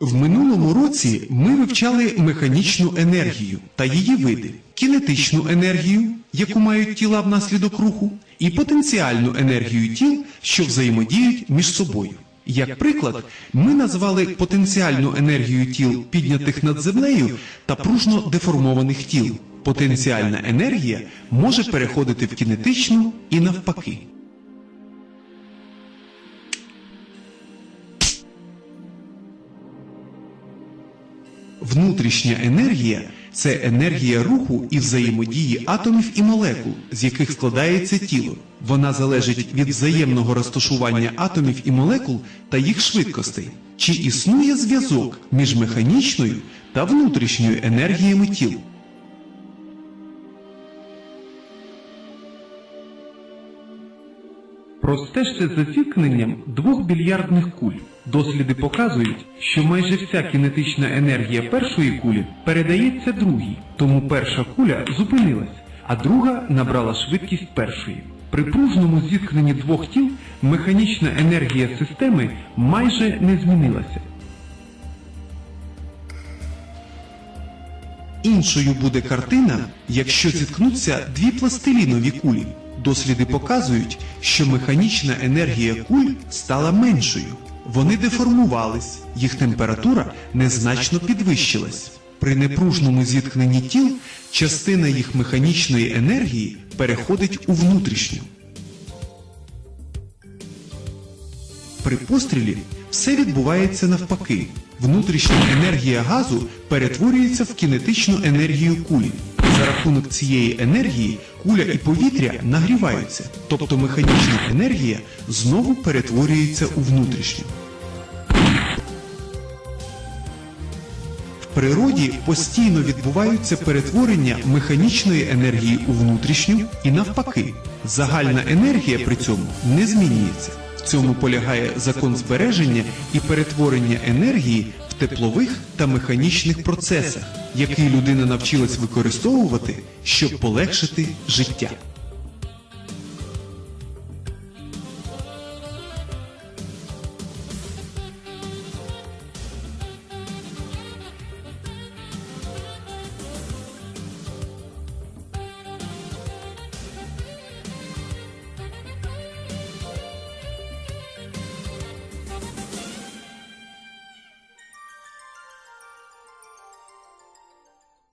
В минулому році ми вивчали механічну енергію та її види, кінетичну енергію, яку мають тіла внаслідок руху, і потенціальну енергію тіл, що взаємодіють між собою. Як приклад, ми назвали потенціальну енергію тіл, піднятих над землею, та пружно деформованих тіл. Потенціальна енергія може переходити в кінетичну і навпаки. Внутрішня енергія це енергія руху і взаємодії атомів і молекул, з яких складається тіло. Вона залежить від взаємного розташування атомів і молекул та їх швидкостей. Чи існує зв'язок між механічною та внутрішньою енергіями тіл? Простежте за зіткненням двох більярдних куль. Досліди показують, що майже вся кінетична енергія першої кулі передається другій, тому перша куля зупинилась, а друга набрала швидкість першої. При пружному зіткненні двох тіл механічна енергія системи майже не змінилася. Іншою буде картина, якщо зіткнуться дві пластилінові кулі. Досліди показують, що механічна енергія куль стала меншою. Вони деформувались, їх температура незначно підвищилась. При непружному зіткненні тіл частина їх механічної енергії переходить у внутрішню. При пострілі все відбувається навпаки. Внутрішня енергія газу перетворюється в кінетичну енергію кулі. За рахунок цієї енергії куля і повітря нагріваються, тобто механічна енергія знову перетворюється у внутрішню. В природі постійно відбуваються перетворення механічної енергії у внутрішню і навпаки. Загальна енергія при цьому не змінюється. В цьому полягає закон збереження і перетворення енергії в теплових та механічних процесах, який людина навчилась використовувати, щоб полегшити життя.